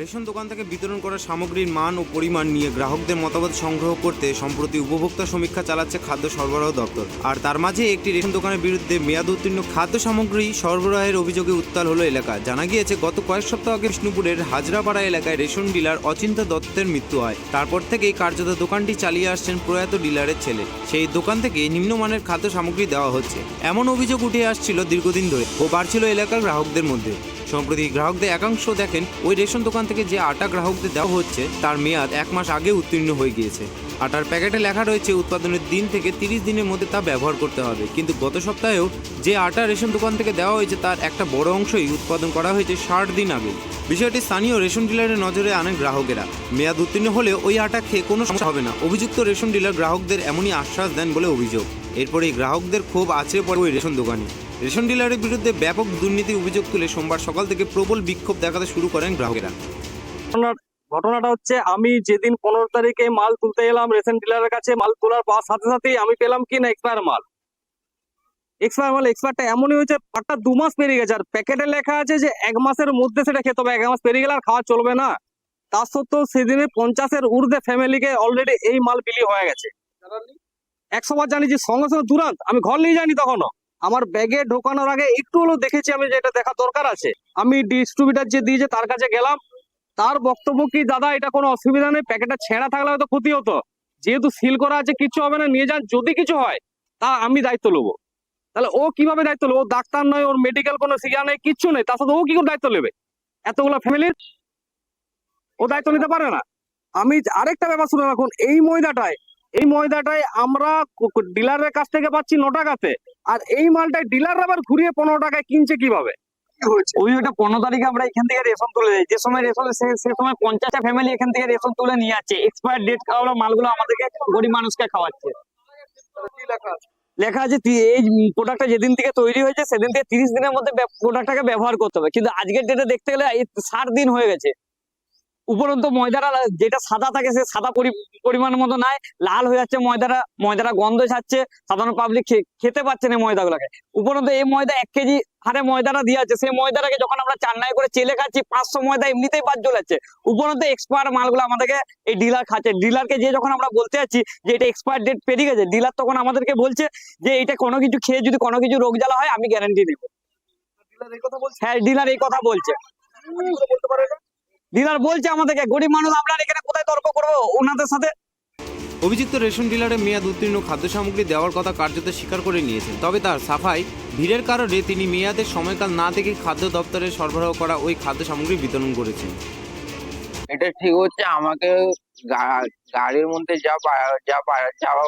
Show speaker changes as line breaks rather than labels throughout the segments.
Ration দোকান থেকে বিতরণ করা সামগ্রীর মান ও পরিমাণ নিয়ে গ্রাহকদের মতামত সংগ্রহ করতে সম্প্রতি উপভোক্তা সমীক্ষা চালাচ্ছে খাদ্য সরবরাহ দপ্তর। আর তার মাঝে একটি রেশন দোকানের বিরুদ্ধে মেয়াদ উত্তীর্ণ খাদ্য সামগ্রী সরবরাহের অভিযোগে উত্তাল হলো এলাকা। জানা গিয়েছে, গত কয়েক সপ্তাহ আগে বিষ্ণুপুরের হাজরাপাড়া এলাকায় রেশন ডিলার অচিন্তা দত্তের মৃত্যু হয়। তারপর থেকেই কার্যত দোকানটি চালিয়ে আসছেন প্রয়াত ডিলারের ছেলে। সেই দোকান থেকে নিম্নমানের খাদ্য সামগ্রী দেওয়া হচ্ছে। এমন অভিযোগ উঠে আসছিল দীর্ঘদিন ধরে ও বাড়ছিল এলাকার গ্রাহকদের মধ্যে। সম্প্রতি গ্রাহকদের একাংশ দেখেন ওই রেশন দোকান থেকে যে আটা গ্রাহকদের দেওয়া হচ্ছে, তার মেয়াদ এক মাস আগে উত্তীর্ণ হয়ে গিয়েছে। আটার প্যাকেটে লেখা রয়েছে, উৎপাদনের দিন থেকে তিরিশ দিনের মধ্যে তা ব্যবহার করতে হবে। কিন্তু গত সপ্তাহেও যে আটা রেশন দোকান থেকে দেওয়া হয়েছে, তার একটা বড় অংশই উৎপাদন করা হয়েছে ষাট দিন আগে। বিষয়টি স্থানীয় রেশন ডিলারের নজরে আনেন গ্রাহকেরা। মেয়াদ উত্তীর্ণ হলে ওই আটা খেয়ে কোনো সমস্যা হবে না। অভিযুক্ত রেশন ডিলার গ্রাহকদের এমনই আশ্বাস দেন বলে অভিযোগ। এরপরেই গ্রাহকদের ক্ষোভ আছড়ে পড়ে ওই রেশন দোকানে। রেশন ডিলারের বিরুদ্ধে ব্যাপক দুর্নীতির অভিযোগ তুলে সোমবার সকাল থেকে প্রবল বিক্ষোভ দেখাতে শুরু করেন গ্রাহকেরা।
ঘটনাটা হচ্ছে, আমি যেদিন পনেরো তারিখে মাল তুলতে এলাম রেশন ডিলারের কাছে, মাল তোলার সাথে সাথেই আমি পেলাম কি না এক্সপায়ার মাল। এক্সপায়ার মাল, এক্সপায়ারটা এমনই হয়েছে, পাটটা দু মাস পেরিয়ে গেছে, আর প্যাকেটে লেখা আছে যে এক মাসের মধ্যে সেটা খেতে হবে, এক মাস পেরিয়ে গেলে আর খাওয়া চলবে না। তা সত্ত্বেও সেদিনে পঞ্চাশের ঊর্ধ্বে ফ্যামিলিকে অলরেডি এই মাল বিলি হয়ে গেছে। একশো বার জানি যে সঙ্গে সঙ্গে তুরান্ত আমি ঘর নিয়ে যাইনি তখনও। আমার ব্যাগে ঢোকানোর আগে একটু হলেও দেখেছি আমি যে এটা দেখা দরকার আছে। আমি ডিস্ট্রিবিউটার যে দিয়েছে তার কাছে গেলাম, তার বক্তব্য কি, দাদা, এটা কোনো অসুবিধা নেই প্যাকেটটা ছেঁড়া থাকলে হয়তো ক্ষতি হতো। যেহেতু সিল করা আছে, কিছু হবে না, নিয়ে যান, যদি কিছু হয়, তা আমি দায়িত্ব নেব। তাহলে ও কীভাবে দায়িত্ব নেব? ও ডাক্তার নয়, ওর মেডিকেল কোনো সিগা নেই, কিচ্ছু নেই, তার সাথে ও কি করে দায়িত্ব নেবে? এতগুলো ফ্যামিলির ও দায়িত্ব নিতে পারে না। আমি আরেকটা ব্যাপার শুনে রাখুন, এই ময়দাটায় এই ময়দাটায় আমরা ডিলারের কাছ থেকে পাচ্ছি ন টাকাতে আর এই মালটায় ডিলার আবার ঘুরিয়ে পনেরো টাকায় কিনছে কীভাবে?
ওই ওটা পনেরো তারিখে আমরা এখান থেকে রেশন তুলে যাই যে সময় রেশন সে সে সময় পঞ্চাশটা ফ্যামিলি এখান থেকে রেশন তুলে নিয়ে যাচ্ছে এক্সপায়ার ডেট খাওয়ানো মালগুলো আমাদেরকে গরিব মানুষকে খাওয়াচ্ছে। লেখা আছে এই প্রোডাক্টটা যেদিন থেকে তৈরি হয়েছে সেদিন থেকে তিরিশ দিনের মধ্যে প্রোডাক্টটাকে ব্যবহার করতে হবে। কিন্তু আজকের ডেটে দেখতে গেলে এই ষাট দিন হয়ে গেছে। উপরন্ত ময়দাটা যেটা সাদা থাকে সে সাদা পরিমাণ মতো নাই লাল হয়ে যাচ্ছে ময়দাটা ময়দাটা গন্ধ ছাড়ছে সাধারণ পাবলিক খেতে পাচ্ছে না ময়দাগুলোকে। উপরন্ত এই ময়দা এক কেজি হারে ময়দাটা দিয়ে আছে সেই ময়দাটাকে যখন আমরা চান্নাই করে চেলে খাচ্ছি পাঁচশো ময়দা এমনিতেই বাদ চলেছে উপরন্ত এক্সপায়ার মালগুলো আমাদেরকে এই ডিলার খাচ্ছে। ডিলারকে যে যখন আমরা বলতে যাচ্ছি যে এটা এক্সপায়ার ডেট পেরিয়ে গেছে ডিলার তখন আমাদেরকে বলছে যে এটা কোনো কিছু খেয়ে যদি কোনো কিছু রোগ জ্বালা হয় আমি গ্যারান্টি দেবো। হ্যাঁ ডিলার এই কথা বলছে? ডিলার বলছে আমাদেরকে গরিব মানুষ আমরা এখানে কোথায় তর্ক করব? ওনাদের সাথে
অভিযুক্ত রেশন ডিলারের মেয়াদ উত্তীর্ণ খাদ্য সামগ্রী দেওয়ার কথা কার্যত স্বীকার করে নিয়েছেন। তবে তার সাফাই ভিড়ের কারণে তিনি মেয়াদের সময়কাল না দেখে খাদ্য দপ্তরে সরবরাহ করা ওই খাদ্য সামগ্রী বিতরণ করেছেন।
এটা ঠিক হচ্ছে আমাকে গা- গাড়ির মধ্যে যা যা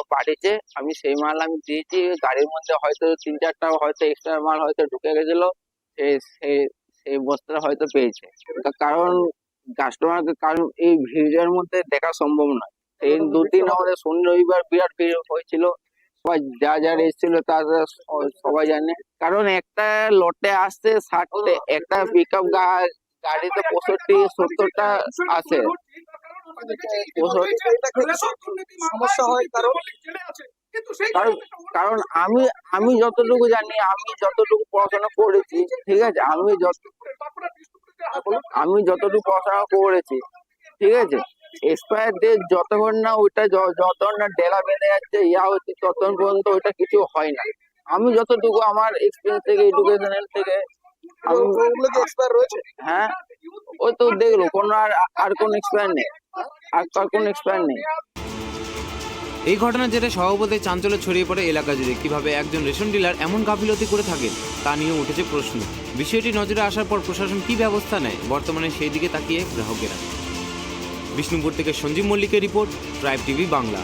পাঠিয়েছে আমি সেই মাল আমি দিয়েছি গাড়ির মধ্যে হয়তো তিন চারটা হয়তো এক্সট্রা মাল হয়তো ঢুকে গেছিল সেই বস্তাটা হয়তো পেয়েছে। কারণ কাস্টমারকে কারণ এই ভিড়ের মধ্যে দেখা সম্ভব নয় এই দুদিন আমাদের শনি রবিবার বিরাট ভিড় হয়েছিল সবাই যা যা এসেছিল তারা স- সবাই জানে কারণ একটা লটে আসছে ষাটটে একটা পিক আপ গাড়িতে পঁয়ষট্টি সত্তরটা আছে
সমস্যা হয় কারণ
কারণ কারণ আমি আমি যতটুকু জানি আমি যতটুকু পড়াশোনা করেছি ঠিক আছে আমি যত আমি যতটুকু পড়াশোনা করেছি ঠিক আছে? এক্সপায়ার ডেট যতক্ষণ না ওইটা যতক্ষণ না ডেলা বেঁধে যাচ্ছে ইয়া হচ্ছে ততক্ষণ পর্যন্ত ওইটা কিছু হয় না। আমি যতটুকু আমার এক্সপিরিয়েন্স থেকে এডুকেশনাল থেকে হ্যাঁ ওই তো দেখল কোনো আর আর কোনো এক্সপায়ার নেই। আর আর কোনো এক্সপায়ার নেই।
এই ঘটনা যেটা সভাপতি চাঞ্চল্য ছড়িয়ে পড়ে এলাকা জুড়ে। কীভাবে একজন রেশন ডিলার এমন গাফিলতি করে থাকেন তা নিয়ে উঠেছে প্রশ্ন। বিষয়টি নজরে আসার পর প্রশাসন কি ব্যবস্থা নেয়, বর্তমানে সেই দিকে তাকিয়ে গ্রাহকেরা। বিষ্ণুপুর থেকে সঞ্জীব মল্লিকের রিপোর্ট ট্রাইব টিভি বাংলা।